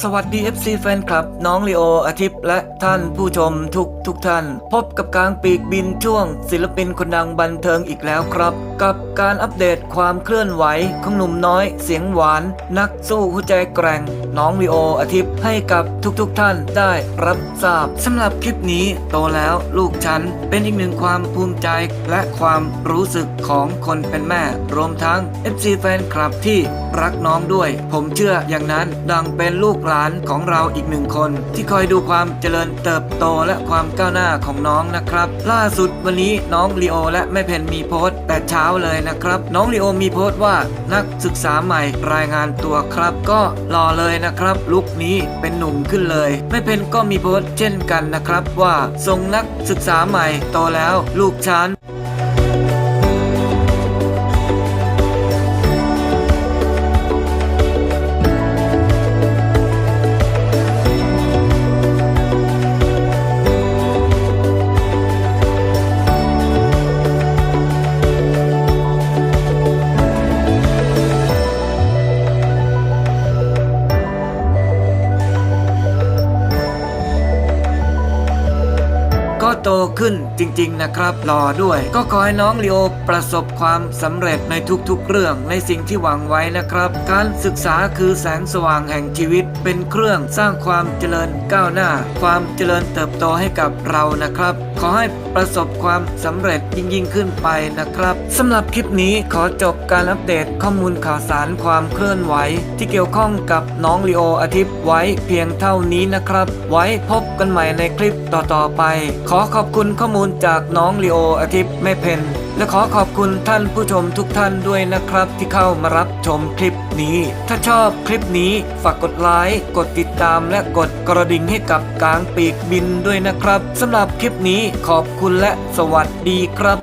สวัสดี FC แฟนคลับ น้องลีโออาทิตย์และท่านผู้ชมทุกทุกท่าน พบกับกลางปีกบินช่วง ศิลปินคนดังบันเทิงอีกแล้วครับ กับการอัปเดตความเคลื่อนไหวของหนุ่มน้อยเสียงหวาน นักสู้หัวใจแกร่ง น้องลีโออาทิตย์ให้กับทุกทุกท่านได้รับทราบสำหรับคลิปนี้โตแล้วลูกฉันเป็นอีกหนึ่งความภูมิใจและความรู้สึกของคนเป็นแม่ รวมทั้ง FC แฟนคลับที่รักน้องด้วย ผมเชื่ออย่างนั้นดังเป็นลูกหลานของเราอีกหนึ่งคน ที่คอยดูความเจริญเติบโตและความก้าวหน้าของน้องนะครับ ล่าสุดวันนี้น้องลีโอและแม่เพนมีโพสต์แต่เช้าเลยนะครับ น้องลีโอมีโพสต์ว่านักศึกษาใหม่รายงานตัวครับ ก็รอเลยนะครับ ลุคนี้เป็นหนุ่มขึ้นเลยแม่เพนก็มีโพสต์เช่นกันนะครับว่าทรงนักศึกษาใหม่โตแล้ว ลูกฉัน ก็โตขึ้นจริงๆนะครับรอด้วย ก็ขอให้น้องลีโอประสบความสำเร็จในทุกๆเรื่องในสิ่งที่หวังไว้นะครับ การศึกษาคือแสงสว่างแห่งชีวิต เป็นเครื่องสร้างความเจริญก้าวหน้า ความเจริญเติบโตให้กับเรานะครับ ขอให้ประสบความสำเร็จยิ่งๆขึ้นไปนะครับสำหรับคลิปนี้ขอจบการอัปเดตข้อมูลข่าวสารความเคลื่อนไหว ที่เกี่ยวข้องกับน้องลีโออาทิตย์ไว้เพียงเท่านี้นะครับ ไว้พบกันใหม่ในคลิปต่อๆไปขออขอบคุณข้อมูลจากน้องลีโออาทิตย์แม่เพนและขอขอบคุณท่านผู้ชมทุกท่านด้วยนะครับ ที่เข้ามารับชมคลิปนี้ ถ้าชอบคลิปนี้ฝากกดไลค์กดติดตามและกดกระดิ่งให้กับกลางปีกบินด้วยนะครับสำหรับคลิปนี้ขอบคุณและสวัสดีครับ